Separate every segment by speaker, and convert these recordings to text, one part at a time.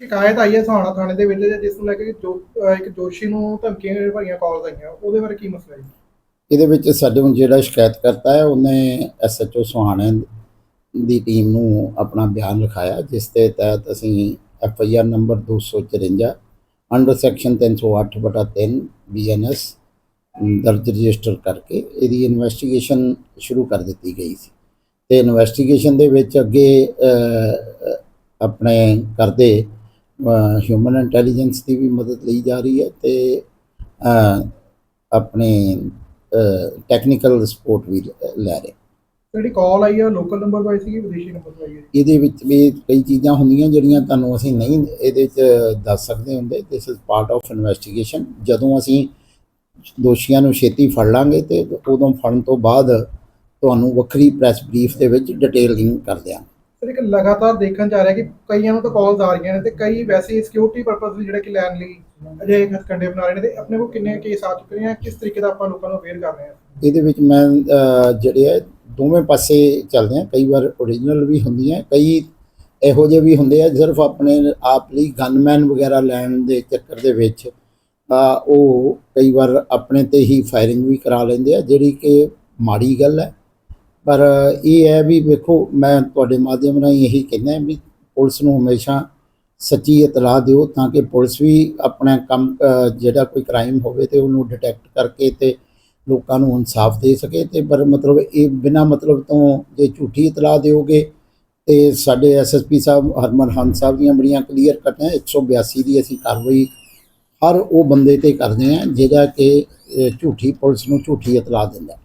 Speaker 1: ਸ਼ਿਕਾਇਤ ਆਈ ਹੈ ਸਹਾਣਾ ਥਾਣੇ ਦੇ ਵਿੱਚ ਜਿਸ ਨੂੰ ਲੈ ਕੇ ਜੋ ਅਹ ਇੱਕ ਦੋਸ਼ੀ ਨੂੰ ਧਮਕੀਆਂ ਭਰੀਆਂ ਕਾਲਸ ਆਈਆਂ ਉਹਦੇ ਬਾਰੇ ਕੀ ਮਸਲਾ ਹੈ ਜੀ?
Speaker 2: ਇਹਦੇ ਵਿੱਚ ਸਾਡੇ ਨੂੰ ਜਿਹੜਾ ਸ਼ਿਕਾਇਤ ਕਰਤਾ ਹੈ ਉਹਨੇ ਐਸਐਚਓ ਸੁਹਾਣੇ ਦੀ ਟੀਮ ਨੂੰ ਆਪਣਾ ਬਿਆਨ ਲਿਖਾਇਆ ਜਿਸ ਦੇ ਤਹਿਤ ਅਸੀਂ ਐਫਆਈਆਰ ਨੰਬਰ 254 ਅੰਡਰ ਸੈਕਸ਼ਨ 308 ਬਟਾ 3 ਬੀਐਨਐਸ ਦਰਜ ਰਜਿਸਟਰ ਕਰਕੇ ਇਹਦੀ ਇਨਵੈਸਟੀਗੇਸ਼ਨ ਸ਼ੁਰੂ ਕਰ ਦਿੱਤੀ ਗਈ ਸੀ ਤੇ ਇਨਵੈਸਟੀਗੇਸ਼ਨ ਦੇ ਵਿੱਚ ਅੱਗੇ ਅਹ, ਆਪਣੇ ਕਰਦੇ ਹਿਊਮਨ ਇੰਟੈਲੀਜੈਂਸ ਦੀ ਵੀ ਮਦਦ ਲਈ ਜਾ ਰਹੀ ਹੈ ਤੇ ਆਪਣੇ ਟੈਕਨੀਕਲ ਸਪੋਰਟ ਵੀ ਲ- ਰਹੇ।
Speaker 1: ਜਿਹੜੀ ਕਾਲ ਆਈ ਹੈ ਲੋਕਲ ਨੰਬਰ ਤੋਂ ਆਈ ਸੀ ਵਿਦੇਸ਼ੀ ਨੰਬਰ ਤੋਂ ਆਈ ਹੈ?
Speaker 2: ਇਹਦੇ ਵਿੱਚ ਵੀ ਕਈ ਚੀਜ਼ਾਂ ਹੁੰਦੀਆਂ ਜਿਹੜੀਆਂ ਤੁਹਾਨੂੰ ਅਸੀਂ ਨਹੀਂ ਇਹਦੇ ਵਿੱਚ ਦੱਸ ਸਕਦੇ ਹੁੰਦੇ। This is part of investigation ਜਦੋਂ ਅਸੀਂ ਦੋਸ਼ੀਆਂ ਨੂੰ ਛੇਤੀ ਫੜ ਲਾਂਗੇ ਤੇ ਉਦੋਂ ਫੜਨ ਤੋਂ ਬਾਅਦ ਤੁਹਾਨੂੰ ਵੱਖਰੀ ਪ੍ਰੈਸ ਬਰੀਫ ਦੇ ਵਿੱਚ ਡਿਟੇਲਿੰਗ ਕਰ ਦਿਆਂਗੇ।
Speaker 1: ਸਰ, ਇੱਕ ਲਗਾਤਾਰ ਦੇਖਣ ਜਾ ਰਿਹਾ ਕਿ ਕਈਆਂ ਨੂੰ ਤਾਂ ਕਾਲਸ ਆ ਰਹੀਆਂ ਨੇ ਤੇ ਕਈ ਵੈਸੇ ਸਿਕਿਉਰਿਟੀ ਪਰਪਸ ਲਈ ਜਿਹੜੇ ਕਿ ਲੈਣ ਲਈ ਅਜੇ ਹਥਕੰਡੇ ਬਣਾ ਰਹੇ ਨੇ ਤੇ ਆਪਣੇ ਕੋਲ ਕਿੰਨੇ ਕੇਸ ਆ ਚੁੱਕੇ ਨੇ ਕਿਸ ਤਰੀਕੇ ਦਾ ਆਪਾਂ ਲੋਕਾਂ ਨੂੰ ਅਵੇਅਰ ਕਰ ਰਹੇ ਹਾਂ?
Speaker 2: ਇਹਦੇ ਵਿੱਚ ਮੈਂ ਜਿਹੜੇ ਹੈ ਦੋਵੇਂ ਪਾਸੇ ਚੱਲਦੇ ਆ ਕਈ ਵਾਰ ਓਰੀਜਨਲ ਵੀ ਹੁੰਦੀਆਂ, ਕਈ ਇਹੋ ਜਿਹੇ ਵੀ ਹੁੰਦੇ ਆ, ਸਿਰਫ ਆਪਣੇ ਆਪ ਲਈ ਗਨਮੈਨ ਵਗੈਰਾ ਲੈਣ ਦੇ ਚੱਕਰ ਦੇ ਵਿੱਚ ਉਹ ਕਈ ਵਾਰ ਆਪਣੇ ਤੇ ਹੀ ਫਾਇਰਿੰਗ ਵੀ ਕਰਾ ਲੈਂਦੇ ਆ, ਜਿਹੜੀ ਕਿ ਮਾੜੀ ਗੱਲ ਹੈ। ਪਰ ਇਹ ਹੈ ਵੀ ਵੇਖੋ, ਮੈਂ ਤੁਹਾਡੇ ਮਾਧਿਅਮ ਰਾਹੀਂ ਇਹੀ ਕਹਿੰਦਾ ਵੀ ਪੁਲਿਸ ਨੂੰ ਹਮੇਸ਼ਾ ਸੱਚੀ ਇਤਲਾਹ ਦਿਓ ਤਾਂ ਕਿ ਪੁਲਿਸ ਵੀ ਆਪਣਾ ਕੰਮ ਜਿਹੜਾ ਕੋਈ ਕ੍ਰਾਈਮ ਹੋਵੇ ਤੇ ਉਹਨੂੰ ਡਿਟੈਕਟ ਕਰਕੇ ਤੇ ਲੋਕਾਂ ਨੂੰ ਇਨਸਾਫ ਦੇ ਸਕੇ ਤੇ ਪਰ ਮਤਲਬ ਇਹ ਬਿਨਾ ਮਤਲਬ ਤੋਂ ਜੇ ਝੂਠੀ ਇਤਲਾਹ ਦਿਓਗੇ ਤੇ ਸਾਡੇ ਐਸਐਸਪੀ ਸਾਹਿਬ, ਹਰਮਨ ਹੰਸ ਸਾਹਿਬ ਦੀਆਂ ਬੜੀਆਂ ਕਲੀਅਰ ਕੱਟ ਹੈ 182 ਦੀ ਅਸੀਂ ਕਾਰਵਾਈ ਹਰ ਉਹ ਬੰਦੇ ਤੇ ਕਰਦੇ ਆ ਜਿਹੜਾ ਕਿ ਝੂਠੀ ਪੁਲਿਸ ਨੂੰ ਝੂਠੀ ਇਤਲਾਹ ਦਿੰਦਾ।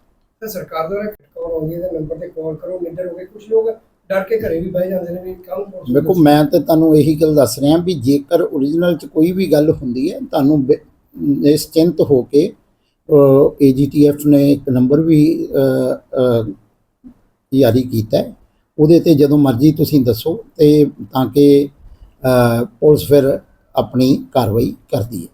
Speaker 3: ਤਾਂ ਸਰਕਾਰ ਦੁਆਰਾ ਕਾਲ ਆਉਂਦੀ ਹੈ ਤੇ ਨੰਬਰ ਤੇ ਕਾਲ ਕਰੋ ਨਿੱਡਰ ਹੋ ਕੇ ਕੁਝ ਲੋਕ ਡਰ ਕੇ ਘਰੇ ਵੀ ਬਹਿ ਜਾਂਦੇ ਨੇ ਵੀ ਕੰਮ ਨੂੰ
Speaker 2: ਵੇਖੋ ਮੈਂ ਤੇ ਤੁਹਾਨੂੰ ਇਹੀ ਗੱਲ ਦੱਸ ਰਿਹਾ ਵੀ ਜੇਕਰ ਓਰੀਜਨਲ ਚ ਕੋਈ ਵੀ ਗੱਲ ਹੁੰਦੀ ਹੈ ਤੁਹਾਨੂੰ ਬਿ- ਨਿਸ਼ਚਿੰਤ ਹੋ ਕੇ ਏਜੀਟੀਐਫ ਨੇ ਇੱਕ ਨੰਬਰ ਵੀ ਜਾਰੀ ਕੀਤਾ ਹੈ। ਉਹਦੇ ਤੇ ਜਦੋਂ ਮਰਜ਼ੀ ਤੁਸੀਂ ਦੱਸੋ ਤੇ ਤਾਂ ਕਿ ਪੁਲਿਸ ਫਿਰ ਆਪਣੀ ਕਾਰਵਾਈ ਕਰਦੀ ਹੈ।